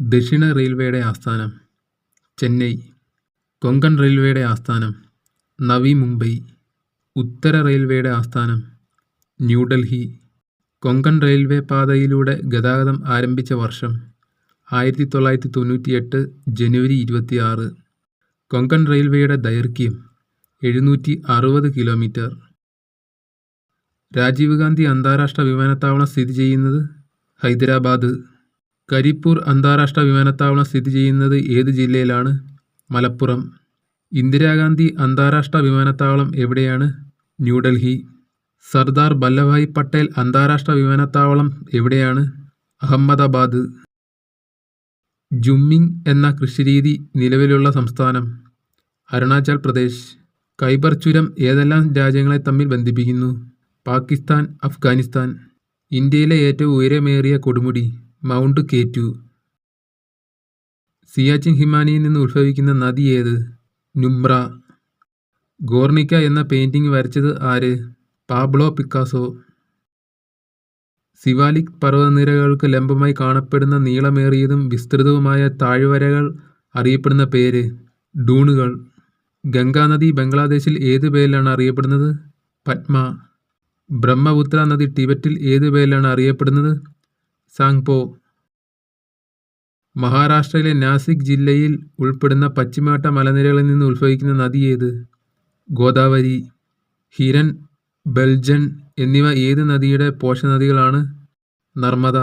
ദക്ഷിണ റെയിൽവേയുടെ ആസ്ഥാനം ചെന്നൈ. കൊങ്കൺ റെയിൽവേയുടെ ആസ്ഥാനം നവി മുംബൈ. ഉത്തര റെയിൽവേയുടെ ആസ്ഥാനം ന്യൂഡൽഹി. കൊങ്കൺ റെയിൽവേ പാതയിലൂടെ ഗതാഗതം ആരംഭിച്ച വർഷം ആയിരത്തി തൊള്ളായിരത്തി തൊണ്ണൂറ്റിയെട്ട് ജനുവരി ഇരുപത്തിയാറ്. കൊങ്കൺ റെയിൽവേയുടെ ദൈർഘ്യം എഴുന്നൂറ്റി അറുപത് കിലോമീറ്റർ. രാജീവ് ഗാന്ധി അന്താരാഷ്ട്ര വിമാനത്താവളം സ്ഥിതി ചെയ്യുന്നത് ഹൈദരാബാദ്. കരിപ്പൂർ അന്താരാഷ്ട്ര വിമാനത്താവളം സ്ഥിതി ചെയ്യുന്നത് ഏത് ജില്ലയിലാണ്? മലപ്പുറം. ഇന്ദിരാഗാന്ധി അന്താരാഷ്ട്ര വിമാനത്താവളം എവിടെയാണ്? ന്യൂഡൽഹി. സർദാർ വല്ലഭായ് പട്ടേൽ അന്താരാഷ്ട്ര വിമാനത്താവളം എവിടെയാണ്? അഹമ്മദാബാദ്. ജുമ്മിങ് എന്ന കൃഷിരീതി നിലവിലുള്ള സംസ്ഥാനം. അരുണാചൽ പ്രദേശ്. കൈബർ ചുരം ഏതെല്ലാം രാജ്യങ്ങളെ തമ്മിൽ ബന്ധിപ്പിക്കുന്നു? പാകിസ്ഥാൻ അഫ്ഗാനിസ്ഥാൻ. ഇന്ത്യയിലെ ഏറ്റവും ഉയരമേറിയ കൊടുമുടി. മൗണ്ട് കേറ്റു. സിയാച്ചിൻ ഹിമാനിയിൽ നിന്ന് ഉത്ഭവിക്കുന്ന നദി ഏത്? നുംബ്ര ഗോർണിക്ക എന്ന പെയിന്റിംഗ് വരച്ചത് ആര്? Pablo Picasso. സിവാലിക് പർവതനിരകൾക്ക് ലംബമായി കാണപ്പെടുന്ന നീളമേറിയതും വിസ്തൃതവുമായ താഴ്വരകൾ അറിയപ്പെടുന്ന പേര് ഡൂണുകൾ. ഗംഗാനദി ബംഗ്ലാദേശിൽ ഏത് പേരിലാണ് അറിയപ്പെടുന്നത്? പത്മ. ബ്രഹ്മപുത്ര നദി ടിബറ്റിൽ ഏത് പേരിലാണ് അറിയപ്പെടുന്നത്? സാങ്പോ. മഹാരാഷ്ട്രയിലെ നാസിക് ജില്ലയിൽ ഉൾപ്പെടുന്ന പശ്ചിമഘട്ട മലനിരകളിൽ നിന്ന് ഉത്ഭവിക്കുന്ന നദി ഏത്? ഗോദാവരി ഹിരൺ ബെൽജൻ എന്നിവ ഏത് നദിയുടെ പോഷനദികളാണ്? നർമ്മദ.